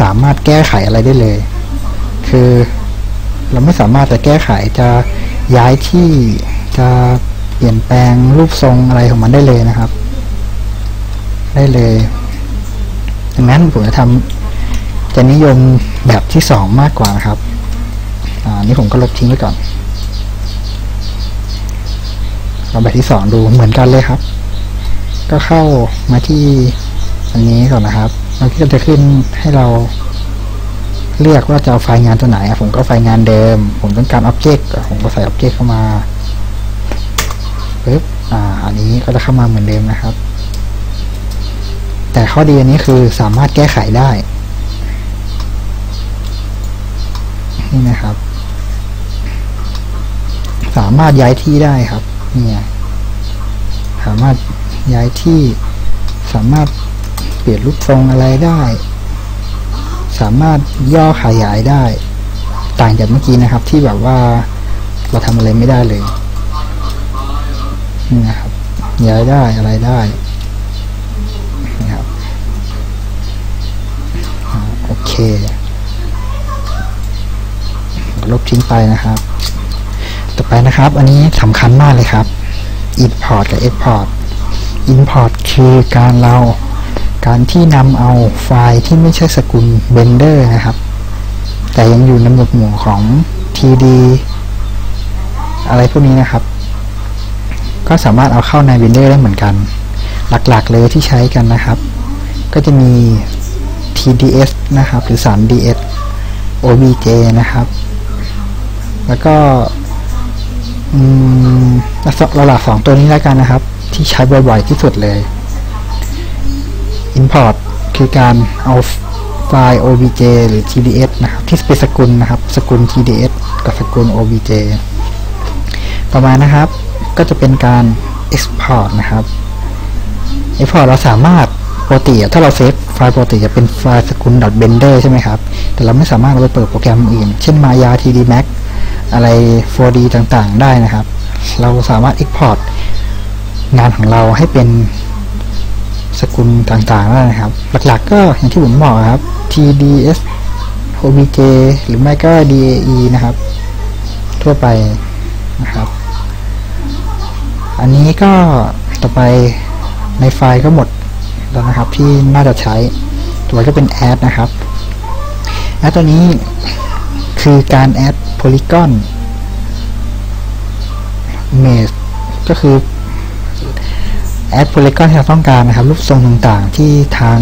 สามารถแก้ไขอะไรได้เลย คือเราไม่สามารถจะแก้ไขจะย้ายที่จะเปลี่ยนแปลงรูปทรงอะไรของมันได้เลยนะครับ ได้เลย ดังนั้นผมจะทำจะนิยมแบบที่สองมากกว่านะครับอ่านี่ผมก็ลบทิ้งไว้ก่อนเอาแบบที่สองดูเหมือนกันเลยครับ ก็เข้ามาที่อันนี้ก่อนนะครับ มันก็จะขึ้นให้เราเลือกว่าจะเอาไฟล์งานตัวไหนผมก็ไฟล์งานเดิม ผมต้องการอ็อบเจกต์ผมก็ใส่อ็อบเจกต์เข้ามาปึ๊บอ่า อันนี้ก็จะเข้ามาเหมือนเดิมนะครับ แต่ข้อดีอันนี้คือสามารถแก้ไขได้ นี่นะครับ สามารถย้ายที่ได้ครับ เนี่ย สามารถย้ายที่ สามารถ เปลี่ยนรูปทรงอะไรได้ สามารถย่อขยายได้ ต่างจากเมื่อกี้นะครับ ที่แบบว่าเราทำอะไรไม่ได้เลยนี่นะครับย้ายได้อะไรได้นะครับโอเคลบทิ้งไปนะครับ ต่อไปนะครับ อันนี้สำคัญมากเลยครับ import กับ export import คือการเรา การที่นำเอาไฟล์ที่ไม่ใช่สกุล Blender นะครับ แต่ยังอยู่ในหมวดหมู่ของ TD อะไรพวกนี้นะครับ ก็สามารถเอาเข้าใน Blender ได้เหมือนกัน หลักๆเลยที่ใช้กันนะครับ ก็จะมี TDS นะครับ หรือ 3DS OBJ นะครับ แล้วก็อืมหลักสองตัวนี้แล้วกันนะครับ ที่ใช้บ่อยๆที่สุดเลย import คือการเอาไฟล์ obj หรือ tds นะครับ ที่เป็นสกุลนะครับ สกุล tds กับสกุล obj ต่อมานะครับ ก็จะเป็นการ export นะครับ export เราสามารถปกติถ้าเราเซฟไฟล์ปกติจะเป็นไฟล์สกุล .blender ใช่ไหมครับ แต่เราไม่สามารถเอาไปเปิดโปรแกรมอื่น เช่น Maya 3D Max อะไร 4D ต่างๆ ได้นะครับ เราสามารถ export งานของเราให้เป็น สกุลต่างๆได้นะครับ หลักๆ ก็อย่างที่ผมบอกครับ TDS OBJ หรือไม่ก็ DAE นะครับ ทั่วไปนะครับ อันนี้ก็ต่อไปในไฟล์ก็หมดแล้วนะครับ ที่น่าจะใช้ตัวก็เป็น add นะครับ add ตัวนี้คือการ add polygon image ก็คือ add polygon ที่เราต้องการนะครับรูปทรงต่างๆ ที่ทาง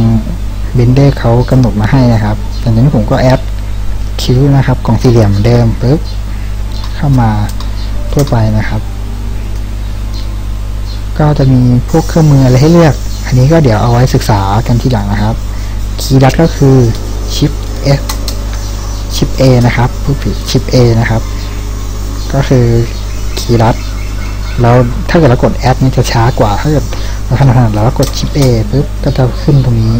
Blender เขากำหนดมาให้นะครับจากนั้ผมก็ add คิ้วนะครับกล่องสี่เหลี่ยมเดิมปุ๊บเข้ามาทั่วไปนะครับ ก็จะมีพวกเครื่องมืออะไรให้เลือก อันนี้ก็เดี๋ยวเอาไว้ศึกษากันทีหลังนะครับ คีย์ลัดก็คือ Shift F Shift A นะครับผู้ผิด Shift A นะครับ ก็คือคีย์ลัด แล้วถ้าเกิดเรากด Add นี่จะช้ากว่า ถ้าเกิดเราถนัดเราก็กด Shift A ปุ๊บก็จะขึ้นตรงนี้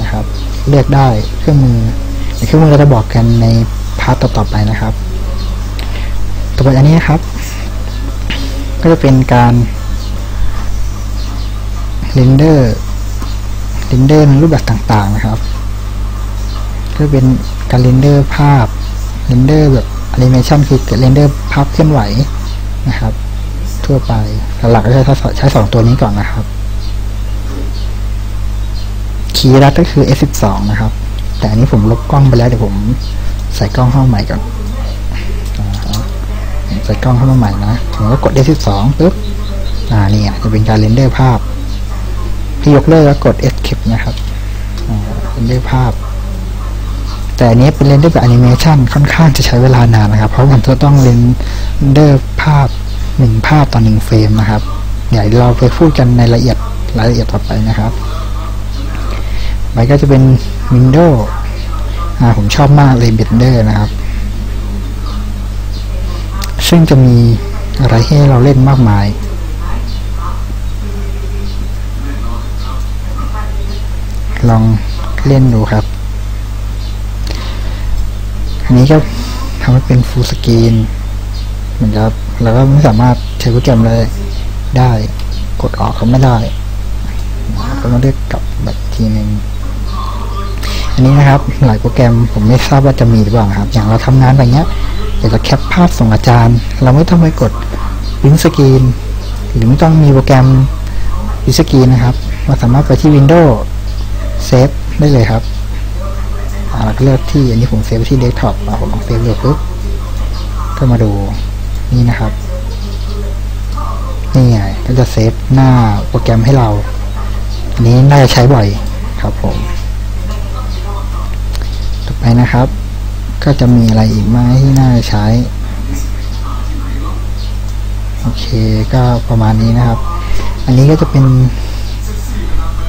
นะครับ เลือกได้เครื่องมือเครื่องมือเราจะบอกกันในพาร์ทต่อๆไปนะครับ ต่อไปอันนี้ครับ ก็จะเป็นการเรนเดอร์เรนเดอร์ในรูปแบบต่างๆนะครับก็เป็นการเรนเดอร์ภาพเรนเดอร์แบบแอนิเมชันคือเรนเดอร์ภาพเคลื่อนไหวนะครับ ทั่วไป หลักๆก็ใช้ใช้สองตัวนี้ก่อนนะครับ คีย์ลัดก็คือ S12 นะครับ แต่อันนี้ผมลบกล้องไปแล้วเดี๋ยวผมใส่กล้องเข้าใหม่ก่อนใส่กล้องเข้ามาใหม่นะผมก็กด S12 ปุ๊บอ่านี่จะเป็นการเรนเดอร์ภาพพี่ยกเลิกแล้วกด Escape นะครับเรนเดอร์ภาพ แต่อันนี้เป็นเรนเดอร์แบบแอนิเมชันค่อนข้างจะใช้เวลานานนะครับ เพราะมันจะต้องเรนเดอร์ภาพ หนึ่งภาพต่อหนึ่งเฟรมนะครับเดี๋ยวเราไปพูดกันในละเอียดรายละเอียดต่อไปนะครับไปก็จะเป็น Windows อ่าผมชอบมากเลย Blender นะครับ ซึ่งจะมีอะไรให้เราเล่นมากมายลองเล่นดูครับ อันนี้ก็ทำให้เป็นฟูลสกรีนเหมือนครับ แล้วก็ไม่สามารถใช้โปรแกรมเลยได้ กดออกก็ไม่ได้ก็ต้องเลือกกลับแบบทีหนึ่งอันนี้นะครับ หลายโปรแกรมผมไม่ทราบว่าจะมีหรือเปล่าครับ อย่างเราทำงานแบบเนี้ยอยากจะแคปภาพส่งอาจารย์ เราไม่ต้องไปกดวินสกรีนหรือไม่ต้องมีโปรแกรมวินสกรีนนะครับ เราสามารถไปที่ Windows เซฟได้เลยครับเราก็เลือกที่อันนี้ผมเซฟที่เดสก์ท็อปผมลองเซฟดูปุ๊บก็มาดู นี่นะครับ นี่ไงก็จะเซฟหน้าโปรแกรมให้เรา อันนี้น่าจะใช้บ่อยครับผม ต่อไปนะครับ ก็จะมีอะไรอีกไหมที่น่าจะใช้ โอเคก็ประมาณนี้นะครับ อันนี้ก็จะเป็น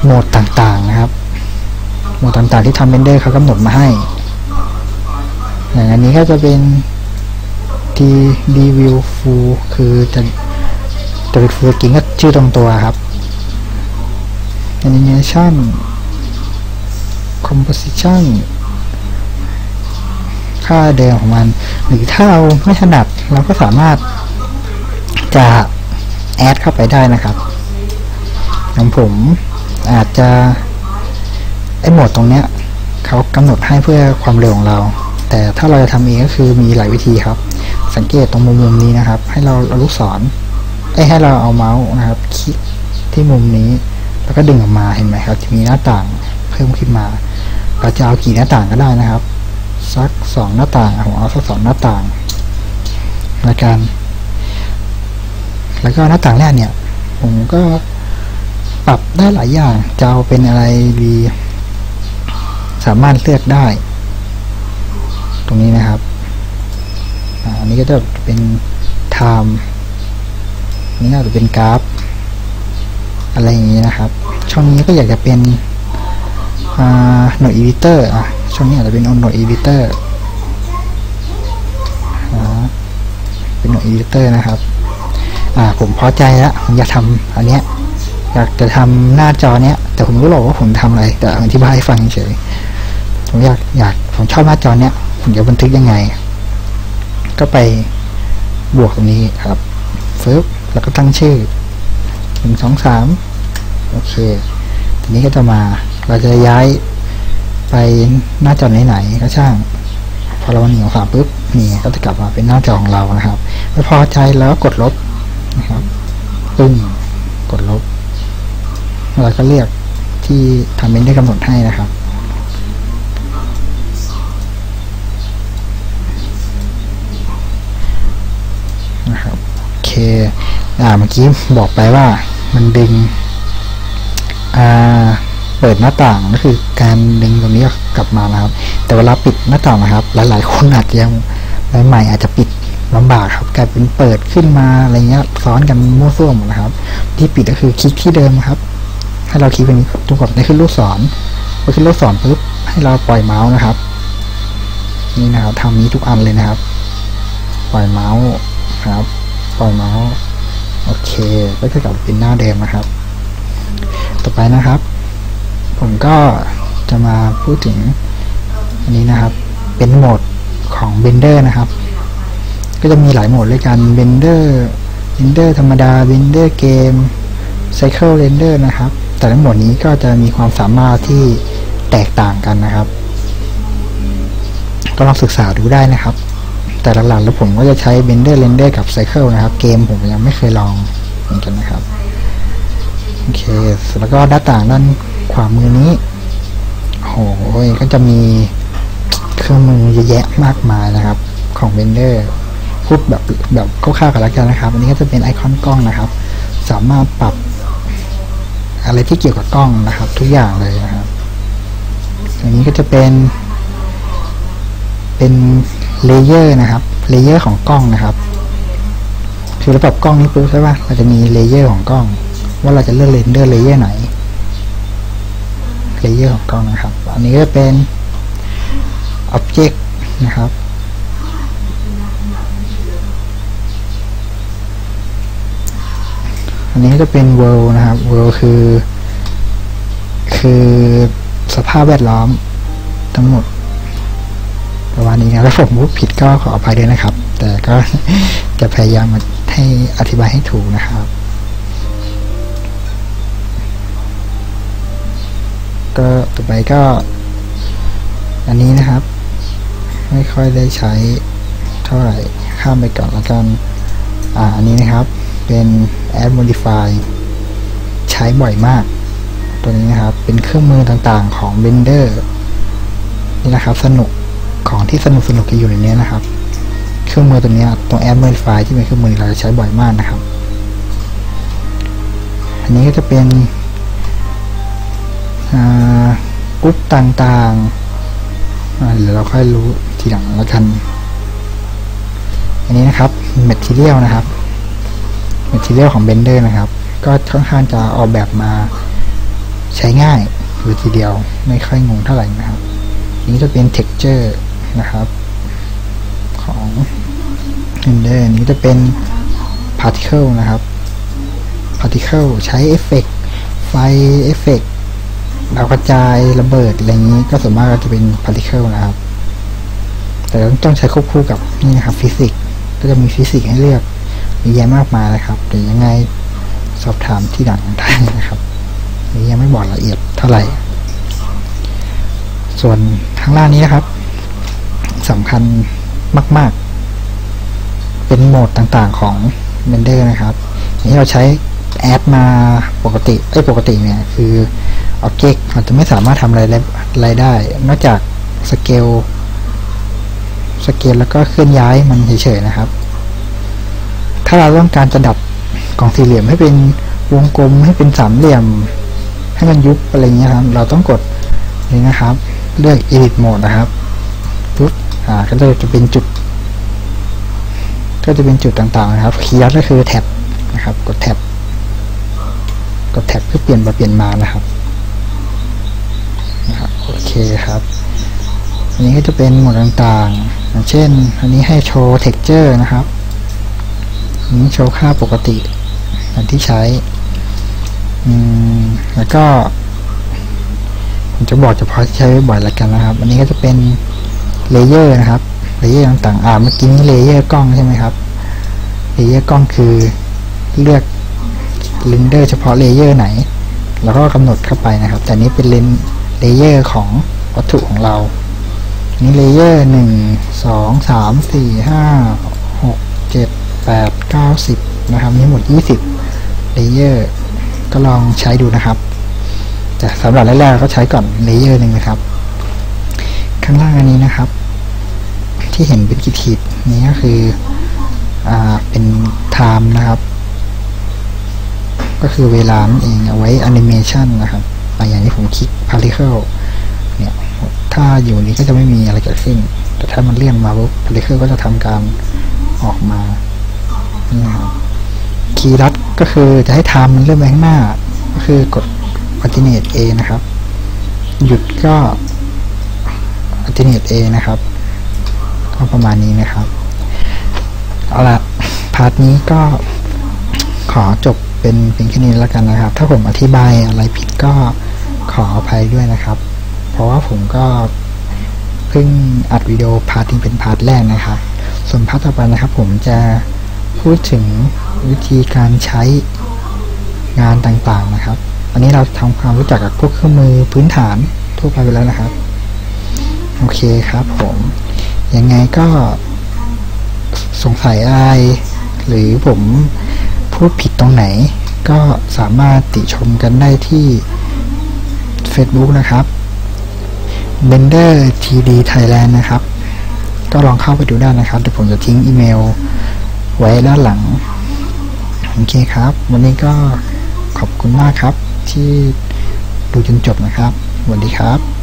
โหมดต่างๆนะครับ โหมดต่างๆที่ทำเบนเดอร์เขากำหนดมาให้ อย่างอันนี้ก็จะเป็น T D View Full คือจะจะเป็น Full Screen ก็ชื่อตรงตัวครับ Animation Composition ค่าเดิมของมัน หรือถ้าเราไม่ถนัดเราก็สามารถจะแอดเข้าไปได้นะครับของผมอาจจะไอโหมดตรงเนี้ยเขากำหนดให้เพื่อความเร็วของเรา แต่ถ้าเราจะทำเองก็คือมีหลายวิธีครับ สังเกตตรงมุมมุมนี้นะครับ ให้เราเอาลูกศรให้เราเอาเมาส์นะครับ คลิกที่มุมนี้ แล้วก็ดึงออกมาเห็นไหมครับ จะมีหน้าต่างเพิ่มขึ้นมาเราจะเอากี่หน้าต่างก็ได้นะครับ สักสองหน้าต่างผมเอาสักสองหน้าต่างในการแล้วก็หน้าต่างแรกเนี่ย ผมก็ปรับได้หลายอย่างจะเอาเป็นอะไรดี สามารถเลือกได้ ตรงนี้นะครับอันนี้ก็จะเป็น time อันนี้อาจะเป็นกราฟ อะไรอย่างนี้นะครับ ช่องนี้ก็อยากจะเป็นหน่วยอีดิเตอร์อะช่องนี้อาจจะเป็นหน่วยอีดิเตอร์เป็นหน่วยอีดิเตอร์นะครับอ่าผมพอใจแล้วผมอยากทำอันเนี้ยอยากจะทำหน้าจอเนี้ยแต่ผมไม่รู้หรอกว่าผมทำอะไรแต่อธิบายให้ฟังเฉยผมอยากอยากผมชอบหน้าจอเนี้ย ผมจะบันทึกยังไง ก็ไปบวกตรงนี้ครับฟึบแล้วก็ตั้งชื่อหนึ่งสองสามโอเค ทีนี้ก็จะมาเราจะย้ายไปหน้าจอไหนๆก็ช่าง พอเราหนึ่งสามปุ๊บนี่ก็จะกลับมาเป็นหน้าจอของเรานะครับไม่พอใจแล้วกดลบนะครับปึ้งกดลบเราก็เลือกที่ทำเป็นได้กำหนดให้นะครับ นะครับโอเคอ่าเมื่อกี้บอกไปว่ามันดึงอ่าเปิดหน้าต่างก็คือการดึงตรงนี้กลับมานะครับ แต่เวลาปิดหน้าต่างนะครับ หลายๆคนอาจจะยังใหม่ๆอาจจะปิดลำบากครับกลายเป็นเปิดขึ้นมาอะไรเงี้ยซ้อนกันมั่วซั่วหมดนะครับ ที่ปิดก็คือคลิกที่เดิมครับ ให้เราคลิกไปนี้ตรงกับนี่คือลูกศรพอขึ้นลูกศรปุ๊บให้เราปล่อยเมาส์นะครับ นี่นะครับทำนี้ทุกอันเลยนะครับ ปล่อยเมาส์ ครับ ปล่อยเมาส์โอเค ก็จะกลับเป็นหน้าเดิมนะครับ ต่อไปนะครับ ผมก็จะมาพูดถึงอันนี้นะครับ เป็นโหมดของ Blender นะครับ ก็จะมีหลายโหมดด้วยกัน Blender Blender ธรรมดา Blender Game Cycle Render นะครับ แต่ละโหมดนี้ก็จะมีความสามารถที่แตกต่างกันนะครับ ก็ลองศึกษาดูได้นะครับ แต่หลักๆแล้วผมก็จะใช้ Blender Render กับ Cycle นะครับ เกมผมยังไม่เคยลองเหมือนกันนะครับ โอเค แล้วก็ด้านต่างด้านขวามือนี้โหยก็จะมีเครื่องมือเยอะแยะมากมายนะครับ ของ Blender พูดแบบแบบคร่าวๆกันแล้วกันนะครับ อันนี้ก็จะเป็นไอคอนกล้องนะครับ สามารถปรับอะไรที่เกี่ยวกับกล้องนะครับ ทุกอย่างเลยนะครับอันนี้ก็จะเป็น เป็น เลเยอร์นะครับเลเยอร์ของกล้องนะครับคือราปรับกล้องนี้ปุ๊บใช่ป่ะเราจะมีเลเยอร์ของกล้อง ว่าเราจะเลือกเรนเดอร์เลเยอร์ไหนเลเยอร์ของกล้องนะครับ อันนี้ก็เป็น Object นะครับอันนี้จะเป็น world นะครับ world คือ คือสภาพแวดล้อมทั้งหมด ประมาณนี้นะแล้วผมพูดผิดก็ขออภัยด้วยนะครับ แต่ก็จะพยายามมาให้อธิบายให้ถูกนะครับ ก็ต่อไปก็ อันนี้นะครับ ไม่ค่อยได้ใช้เท่าไหร่ข้ามไปก่อนละกันอ่าอันนี้นะครับเป็น add modify ใช้บ่อยมาก ตัวนี้นะครับ เป็นเครื่องมือต่างๆของ Blender นี่นะครับสนุก ของที่สนุกสนุกอยู่ในนี้นะครับ เครื่องมือตัวนี้ตรง add modify ที่เป็นเครื่องมือเราจะใช้บ่อยมากนะครับ อันนี้ก็จะเป็นกรุ๊ปต่างๆเดี๋ยวเราค่อยรู้ทีหลังแล้วกัน อันนี้นะครับ material นะครับ material ของ Blender นะครับ ก็ค่อนข้างจะออกแบบมาใช้ง่ายเลยทีเดียวไม่ค่อยงงเท่าไหร่นะครับ นี้จะเป็น texture นะครับ ของ Blender นี้จะเป็น particle นะครับ particle ใช้เอฟเฟกไฟเอฟเฟกดาวกระจายระเบิดอะไรอย่างนี้ก็ส่วนมากก็จะเป็น particle นะครับ แต่ต้องใช้ควบคู่กับนี่นะครับฟิสิกส์ก็จะมีฟิสิกส์ให้เลือกมีแยะมากมายนะครับเดี๋ยวยังไงสอบถามที่หลังได้นะครับนี้ยังไม่บอกละเอียดเท่าไหร่ ส่วนข้างล่างนี้นะครับ สำคัญมาก ๆ เป็นโหมดต่างๆของ Blender นะครับนี้เราใช้แอดมาปกติไอ้ปกติเนี่ย คืออ็อบเจกต์มันจะไม่สามารถทำอะไรอะไรได้ นอกจากสเกลสเกลแล้วก็เคลื่อนย้ายมันเฉยๆนะครับ ถ้าเราต้องการจะดัดกล่องสี่เหลี่ยมให้เป็นวงกลมให้เป็นสามเหลี่ยม ให้มันยุบอะไรเงี้ยครับ เราต้องกดนี่นะครับ เลือก edit mode นะครับ อ่าก็จะเป็นจุด ก็จะเป็นจุดต่างๆนะครับคีย์ก็คือแท็บนะครับ กดแท็บกดแท็บเพื่อเปลี่ยนมาเปลี่ยนมานะครับนะครับโอเคครับ อันนี้ก็จะเป็นหมวดต่างๆอย่างเช่น อันนี้ให้โชว์ texture นะครับอันนี้โชว์ค่าปกติอันที่ใช้อืมแล้วก็ ผมจะบอกเฉพาะที่ใช้บ่อยๆละกันนะครับ อันนี้ก็จะเป็น เลเยอร์นะครับเลเยอร์ต่างๆอ่าเมื่อกี้นี้เลเยอร์กล้องใช่ไหมครับเลเยอร์กล้องคือเลือกเรนเดอร์เฉพาะเลเยอร์ไหน แล้วก็กำหนดเข้าไปนะครับ แต่นี้เป็นเลนเลเยอร์ของวัตถุของเรา นี่เลเยอร์หนึ่งสองสามสี่ห้าหกเจ็ดแปดเก้าสิบนะครับนี่หมดยี่สิบเลเยอร์ก็ลองใช้ดูนะครับแต่สำหรับแรกๆก็ใช้ก่อนเลเยอร์หนึ่งนะครับ ข้างล่างอันนี้นะครับ ที่เห็นเป็นขีดๆนี้ก็คืออ่าเป็นไทม์นะครับ ก็คือเวลานั่นเองเอาไว้แอนิเมชันนะครับอย่างที่ผมคลิก particle เนี่ยถ้าอยู่นี้ก็จะไม่มีอะไรเกิดขึ้น แต่ถ้ามันเลื่อนมาปุ๊บ particle ก็จะทำการออกมานี่ครับคีย์ลัดก็คือจะให้ทำมันเลื่อนไปข้างหน้า ก็คือกด alternate A นะครับ หยุดก็ alternate A นะครับ ก็ประมาณนี้นะครับ เอาละพาร์ทนี้ก็ขอจบเป็นเพียงแค่นี้แล้วกันนะครับ ถ้าผมอธิบายอะไรผิดก็ขออภัยด้วยนะครับ เพราะว่าผมก็เพิ่งอัดวิดีโอพาร์ทนี้เป็นพาร์ทแรกนะครับ ส่วนพาร์ทต่อไปนะครับ ผมจะพูดถึงวิธีการใช้งานต่างๆนะครับ อันนี้เราทำความรู้จักกับพวกเครื่องมือพื้นฐานทั่วไปไปแล้วนะครับ โอเคครับผม ยังไงก็สงสัยอะไร หรือผมพูดผิดตรงไหน ก็สามารถติชมกันได้ที่ Facebook นะครับ Bender TD Thailand นะครับ ก็ลองเข้าไปดูได้นะครับเดี๋ยวผมจะทิ้งอีเมลไว้ด้านหลัง โอเคครับ วันนี้ก็ขอบคุณมากครับที่ดูจนจบนะครับสวัสดีครับ